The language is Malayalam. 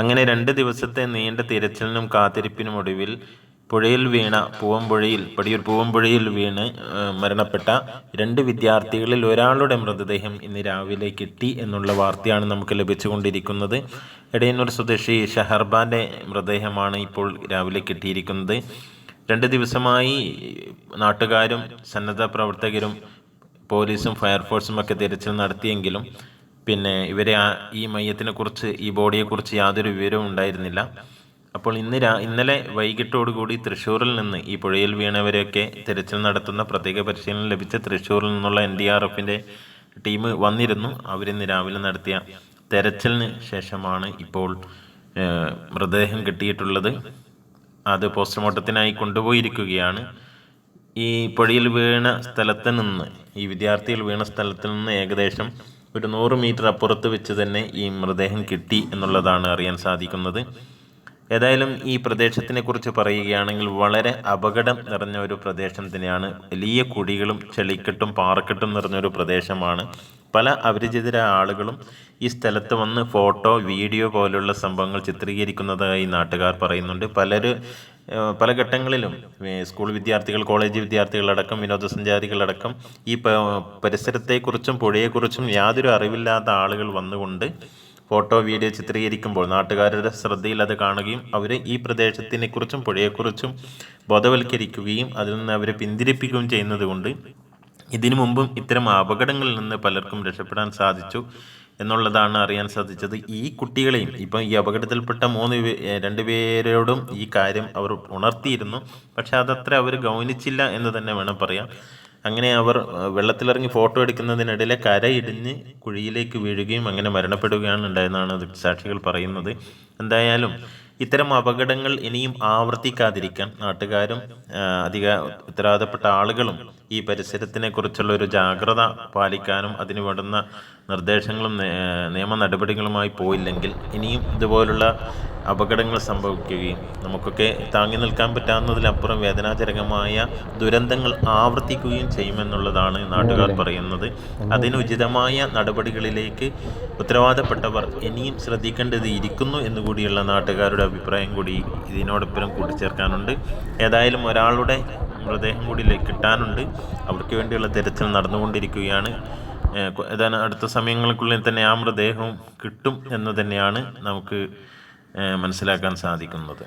അങ്ങനെ രണ്ട് ദിവസത്തെ നീണ്ട തിരച്ചിലിനും കാത്തിരിപ്പിനും ഒടുവിൽ പുഴയിൽ വീണ പൂവമ്പുഴയിൽ പടിയൂർ പൂവമ്പുഴയിൽ വീണ് മരണപ്പെട്ട രണ്ട് വിദ്യാർത്ഥികളിൽ ഒരാളുടെ മൃതദേഹം ഇന്ന് രാവിലെ കിട്ടി എന്നുള്ള വാർത്തയാണ് നമുക്ക് ലഭിച്ചുകൊണ്ടിരിക്കുന്നത്. എടയന്നൂർ സ്വദേശി ഷഹർബാന്റെ മൃതദേഹമാണ് ഇപ്പോൾ രാവിലെ കിട്ടിയിരിക്കുന്നത് രണ്ട് ദിവസമായി നാട്ടുകാരും സന്നദ്ധ പ്രവർത്തകരും പോലീസും ഫയർഫോഴ്സും ഒക്കെ തിരച്ചിൽ നടത്തിയെങ്കിലും പിന്നെ ഇവരെ ഈ മയ്യത്തിനെ കുറിച്ച് ഈ ബോഡിയെ കുറിച്ച് യാതൊരു വിവരവും ഉണ്ടായിരുന്നില്ല. അപ്പോൾ ഇന്ന് രാ ഇന്നലെ വൈകിട്ടോടുകൂടി തൃശ്ശൂരിൽ നിന്ന് ഈ പുഴയിൽ വീണവരെയൊക്കെ തിരച്ചിൽ നടത്തുന്ന പ്രത്യേക പരിശീലനം ലഭിച്ച തൃശ്ശൂരിൽ നിന്നുള്ള എൻ ഡി ആർ എഫിന്റെ ടീം വന്നിരുന്നു. അവരിന്ന് രാവിലെ നടത്തിയ തെരച്ചിലിന് ശേഷമാണ് ഇപ്പോൾ മൃതദേഹം കിട്ടിയിട്ടുള്ളത്. അത് പോസ്റ്റ്മോർട്ടത്തിനായി കൊണ്ടുപോയിരിക്കുകയാണ്. ഈ പുഴയിൽ വീണ സ്ഥലത്ത് നിന്ന് ഈ വിദ്യാർത്ഥികൾ വീണ സ്ഥലത്ത് നിന്ന് ഏകദേശം ഒരു നൂറ് മീറ്റർ അപ്പുറത്ത് വെച്ച് തന്നെ ഈ മൃതദേഹം കിട്ടി എന്നുള്ളതാണ് അറിയാൻ സാധിക്കുന്നത്. ഏതായാലും ഈ പ്രദേശത്തിനെ കുറിച്ച് പറയുകയാണെങ്കിൽ വളരെ അപകടം നിറഞ്ഞ ഒരു പ്രദേശം തന്നെയാണ്. വലിയ കുടികളും ചെളിക്കെട്ടും പാറക്കെട്ടും നിറഞ്ഞൊരു പ്രദേശമാണ്. പല അപരിചിതരായ ആളുകളും ഈ സ്ഥലത്ത് വന്ന് ഫോട്ടോ വീഡിയോ പോലുള്ള സംഭവങ്ങൾ ചിത്രീകരിക്കുന്നതായി നാട്ടുകാർ പറയുന്നുണ്ട്. പലര് പല ഘട്ടങ്ങളിലും സ്കൂൾ വിദ്യാർത്ഥികൾ കോളേജ് വിദ്യാർത്ഥികളടക്കം വിനോദസഞ്ചാരികളടക്കം ഈ പരിസരത്തെക്കുറിച്ചും പുഴയെക്കുറിച്ചും യാതൊരു അറിവില്ലാത്ത ആളുകൾ വന്നുകൊണ്ട് ഫോട്ടോ വീഡിയോ ചിത്രീകരിക്കുമ്പോൾ നാട്ടുകാരുടെ ശ്രദ്ധയിൽ അത് കാണുകയും അവരെ ഈ പ്രദേശത്തിനെ കുറിച്ചും പുഴയെക്കുറിച്ചും ബോധവൽക്കരിക്കുകയും അതിൽ നിന്ന് അവരെ പിന്തിരിപ്പിക്കുകയും ചെയ്യുന്നതുകൊണ്ട് ഇതിനു മുമ്പും ഇത്തരം അപകടങ്ങളിൽ നിന്ന് പലർക്കും രക്ഷപ്പെടാൻ സാധിച്ചു. എന്നുള്ളതാണ് അറിയാൻ സാധിച്ചത്. ഈ കുട്ടികളെയും ഇപ്പം ഈ അപകടത്തിൽപ്പെട്ട മൂന്ന് രണ്ടുപേരോടും രണ്ട് പേരോടും ഈ കാര്യം അവർ ഉണർത്തിയിരുന്നു. പക്ഷെ അതത്ര അവർ ഗൗനിച്ചില്ല എന്ന് തന്നെ വേണം പറയാം. അങ്ങനെ അവർ വെള്ളത്തിലിറങ്ങി ഫോട്ടോ എടുക്കുന്നതിനിടയിലെ കരയിടിഞ്ഞ് കുഴിയിലേക്ക് വീഴുകയും അങ്ങനെ മരണപ്പെടുകയാണ് ഉണ്ടായെന്നാണ് ദൃക്സാക്ഷികൾ പറയുന്നത്. എന്തായാലും ഇത്തരം അപകടങ്ങൾ ഇനിയും ആവർത്തിക്കാതിരിക്കാൻ നാട്ടുകാരും അധിക ഉത്തരവാദപ്പെട്ട ആളുകളും ഈ പരിസരത്തിനെ കുറിച്ചുള്ള ഒരു ജാഗ്രത പാലിക്കാനും അതിന് വേണ്ടുന്ന നിർദ്ദേശങ്ങളും നിയമ നടപടികളുമായി പോയില്ലെങ്കിൽ ഇനിയും ഇതുപോലുള്ള അപകടങ്ങൾ സംഭവിക്കുകയും നമുക്കൊക്കെ താങ്ങി നിൽക്കാൻ പറ്റാവുന്നതിലപ്പുറം വേദനാജനകമായ ദുരന്തങ്ങൾ ആവർത്തിക്കുകയും ചെയ്യുമെന്നുള്ളതാണ് നാട്ടുകാർ പറയുന്നത്. അതിനുചിതമായ നടപടികളിലേക്ക് ഉത്തരവാദപ്പെട്ടവർ ഇനിയും ശ്രദ്ധിക്കേണ്ടത് ഇരിക്കുന്നു എന്നുകൂടിയുള്ള നാട്ടുകാരുടെ അഭിപ്രായം കൂടി ഇതിനോടൊപ്പം കൂട്ടിച്ചേർക്കാനുണ്ട് ഏതായാലും ഒരാളുടെ മൃതദേഹം കൂടി കിട്ടാനുണ്ട്. അവർക്ക് വേണ്ടിയുള്ള തിരച്ചിൽ നടന്നുകൊണ്ടിരിക്കുകയാണ്. ഏതാനും അടുത്ത സമയങ്ങൾക്കുള്ളിൽ തന്നെ ആ മൃതദേഹവും കിട്ടും എന്ന് തന്നെയാണ് നമുക്ക് മനസ്സിലാക്കാൻ സാധിക്കുന്നത്.